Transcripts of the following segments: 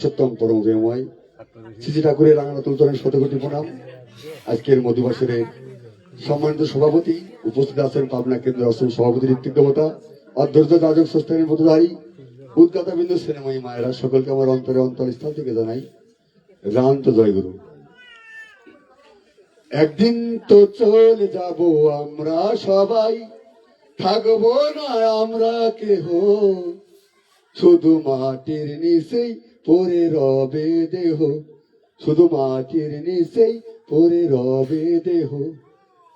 সত্যম পরম প্রেমময় শ্রী ঠাকুরের রাঙানাতুল চরণের শতকোটি প্রণাম। আজকের মধুবাসের সম্মানিত সভাপতি উপস্থিত আছেন পাবনা কেন্দ্রের অসম সভাপতি ঋত্বিক দেবতা অধ্যর্য যাজক স্রষ্টানের মতধারী উদ্গাতা বিন্দু সিনেমাই মায়েরা, সকলকে আমার অন্তরে অন্তরস্থল থেকে জানাই রান্ত জয়গুরু একদিন তো চলে যাব আমরা সবাই, থাকব না আমরা কেহ। শুধু মাটির নিচেই পরে রবে দেহ, শুধু মাটির নিচেই পরে রবে দেহ।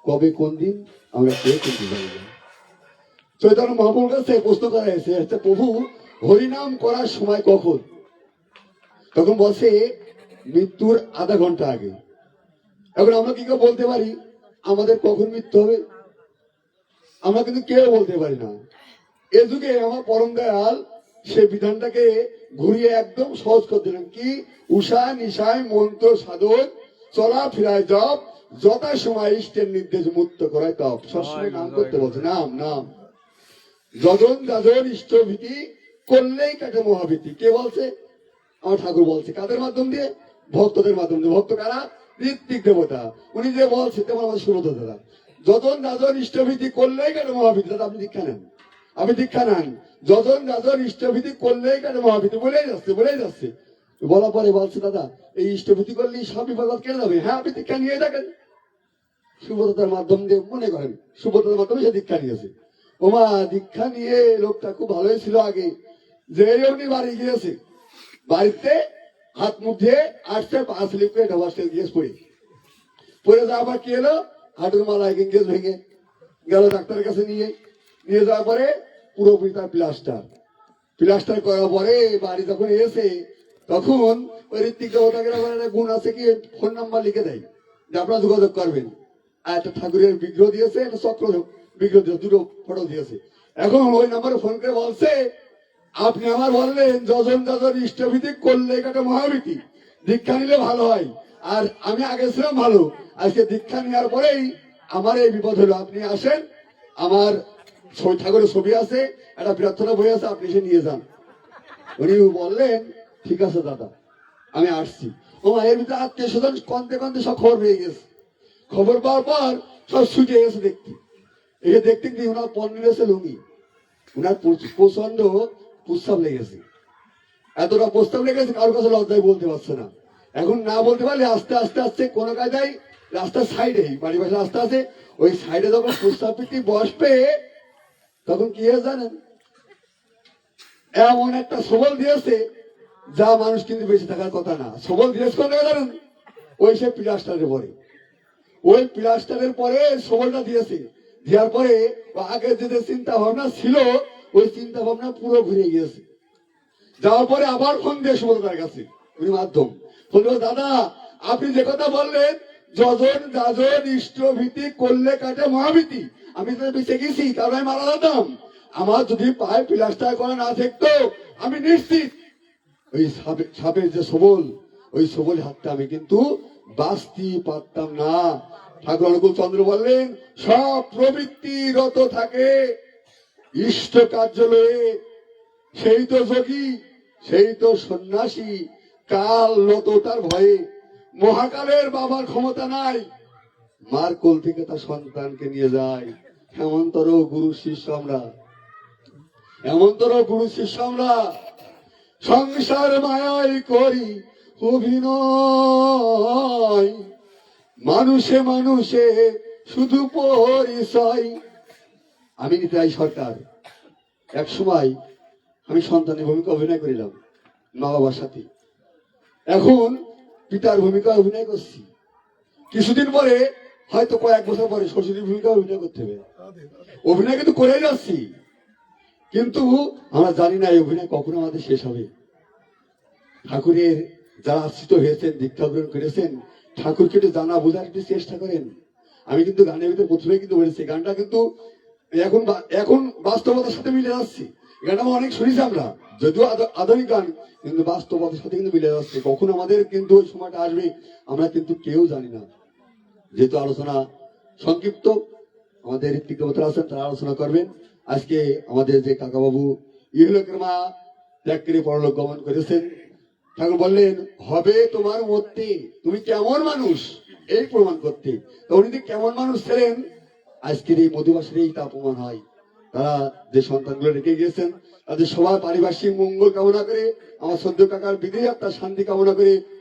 কবে, কোন দিন? আমরা কেউ কিন্তু চৈতন্য মহাপুর কাছে প্রশ্ন করা হয়েছে প্রভু, হরিনাম করার সময় কখন? তখন বসে মৃত্যুর আধা ঘণ্টা আগে। এখন আমরা কি কেউ বলতে পারি, আমাদের কখন মৃত্যু হবে? আমরা কিন্তু কেউ বলতে পারি না। এ যুগে আমার পরম দয়াল সে বিধানটাকে ঘুরিয়ে একদম সহজ করে দিলেন। কি? উষা নিশায় মন্ত্র সাধন চলা ফিরায় জপ যথা সময় ইষ্টের নির্দেশ মুক্ত করায় তপ। সবসময় নাম করতে বলছে নাম নাম। যজন যাজন ইষ্টভীতি করলেই কাটে মহাভীতি। কে বলছে? আমার ঠাকুর বলছে। কাদের মাধ্যম দিয়ে? ভক্তদের মাধ্যম দিয়ে। ভক্ত কারা? ঋত্বিক দেবতা। উনি যে বলছে তেমন আমাদের সুরত দাদা যজন যাজন ইষ্টভীতি করলেই কাটে মহাভীতি। দাদা আপনি দীক্ষা নেন। আপনি দীক্ষা নেন যজন যাজন ইষ্টভীতি করলেই কেন মহাভীতি বলেই যাচ্ছে বলেই যাচ্ছে। বলার পরে বলছে, দাদা, এই ইষ্টভীতি করলে সব বিপদ কেটে যাবে হ্যাঁ আপনি দীক্ষা নিয়ে দেখেন সুব্রতার মাধ্যম দিয়ে মনে করেন সুব্রতার মাধ্যমে সে দীক্ষা নিয়েছে। ওমা, দীক্ষা নিয়ে লোকটা খুব ভালোই ছিল আগে। যে উনি বাড়ি গিয়েছে, বাড়িতে হাত মুখ ধুয়ে আসছে, পা স্লিপ করে গিয়ে পড়ে। পড়ে যাওয়ার পর কি এলো হাঁটুর মালা গেঞ্জেস ভেঙে। গেল ডাক্তারের কাছে নিয়ে। নিয়ে যাওয়ার পরে পুরোপুরি তার প্লাস্টার। প্লাস্টার করার পরে বাড়ি যখন এসে তখন ওই ঋত্বিক দেবতাকে আবার একটা গুণ আছে কি ফোন নাম্বার লিখে দেয় যে আপনারা যোগাযোগ করবেন। আর একটা ঠাকুরের বিগ্রহ দিয়েছে, একটা চক্র বিগ্রহ দিয়েছে, দুটো ফটো দিয়েছে। এখন ওই নাম্বারে ফোন করে বলছে, আপনি আমার বললেন, যজন যজন ইষ্টভীতি করলে একটা মহাভীতি। দীক্ষা নিলে ভালো হয়। আর আমি আগে ছিলাম ভালো। আজকে দীক্ষা নেওয়ার পরেই আমার এই বিপদ হলো। আপনি আসেন, আমার ছবি ঠাকুরের ছবি আছে, একটা প্রার্থনা বই আছে, আপনি সে নিয়ে যান। উনি বললেন, ঠিক আছে দাদা, আমি আসছি। ও এর ভিতরে আত্মীয় স্বজন কনতে কনতে সব খবর পেয়ে গেছে। খবর পাওয়ার পর সব ছুটে গেছে দেখতে। এসে দেখতে কি ওনার পণ্যের এসে লুঙ্গি। ওনার প্রচ- প্রচণ্ড প্রস্তাব লেগেছে। এতটা প্রস্তাব লেগেছে, কারোর কাছে লজ্জায় বলতে পারছে না। এখন না বলতে পারলে আস্তে আস্তে আস্তে কোন কায়দায় রাস্তার সাইডে বাড়ি পাশে রাস্তা আছে, ওই সাইডে যখন প্রস্তাব পেতে বসবে তখন কি জানেন? এমন একটা সবল দিয়েছে যা মানুষ কিন্তু বেঁচে থাকার কথা না। সবল দিয়েছে কোন জানেন? ওই সে প্লাস্টারের পরে ওই প্লাস্টারের পরে সবলটা দিয়েছে। দেওয়ার পরে আগে যে চিন্তা ভাবনা ছিল, ওই চিন্তা ভাবনা পুরো ঘুরে গিয়েছে। যাওয়ার পরে আবার ফোন দিয়ে সুভদ্রার কাছে উনি মাধ্যম। বলল, দাদা, আপনি যে কথা বললেন যজন যাজন ইষ্ট ভীতি করলে কাটে মহাভীতি। আমি তো বেঁচে গেছি কারণ আমি মারা যেতাম। আমার যদি পায়ে প্লাস্টার করা না থাকতো, আমি নিশ্চিত। ওই সাপের যে সবল, ওই সবল হাতটা আমি কিন্তু বাঁচতে পারতাম না। ঠাকুর অনুকূল চন্দ্র বললেন, সব প্রবৃত্তি রত থাকে। ইষ্ট কার্যালয়ে সেই তো যোগী, সেই তো সন্ন্যাসী। কাল নত তার ভয়ে মহাকালের বাবার ক্ষমতা নাই। মার কোল থেকে তার সন্তানকে নিয়ে যায়। এমনতর গুরু শিষ্য আমরা। এমনতর গুরু শিষ্য আমরা। সংসার মায়াই করি অভিনয়। মানুষে মানুষে শুধু পরিচয়। আমি নিতাই সরকার। এক সময় আমি সন্তানের ভূমিকা অভিনয় করিলাম মা বাবার সাথে। এখন পিতার ভূমিকা অভিনয় করছি। কিছুদিন পরে, হয়তো কয়েক বছর পরে শ্বশুরের ভূমিকা অভিনয় করতে হবে। অভিনয় কিন্তু করেই যাচ্ছি। কিন্তু আমরা জানি না এই অভিনয় কখন আমাদের শেষ হবে। ঠাকুরের যারা আশ্রিত হয়েছেন দীক্ষা গ্রহণ করেছেন, ঠাকুরকে একটু জানা বোঝার একটু চেষ্টা করেন। আমি কিন্তু গানের ভিতরে প্রথমে কিন্তু বলেছি, গানটা কিন্তু এখন এখন বাস্তবতার সাথে মিলে যাচ্ছে। গানটা আমরা অনেক শুনেছি আমরা, যদিও আধ- আধুনিক গান, কিন্তু বাস্তবতার সাথে কিন্তু মিলে যাচ্ছে। কখন আমাদের কিন্তু ওই সময়টা আসবে, আমরা কিন্তু কেউ জানি না। যেহেতু আলোচনা সংক্ষিপ্ত, আমাদের ঋত্বিক দেবতারা আছেন, তারা আলোচনা করবেন। আজকে আমাদের যে কাকাবাবু ইহলোকের মা ত্যাগ করে পরলোক গমন করেছেন, ঠাকুর বললেন, হবে তোমার মধ্যে তুমি কেমন মানুষ? এই প্রমাণ করতে। তো উনি কেমন মানুষ ছিলেন, আজকের এই মধুবাসের এই তা প্রমাণ হয়। তারা যে সন্তানগুলো রেখে গিয়েছেন, তাদের সবার পারিপার্শ্বিক মঙ্গল কামনা করে, আমার সদ্য কাকার বিদেহ তার শান্তি কামনা করে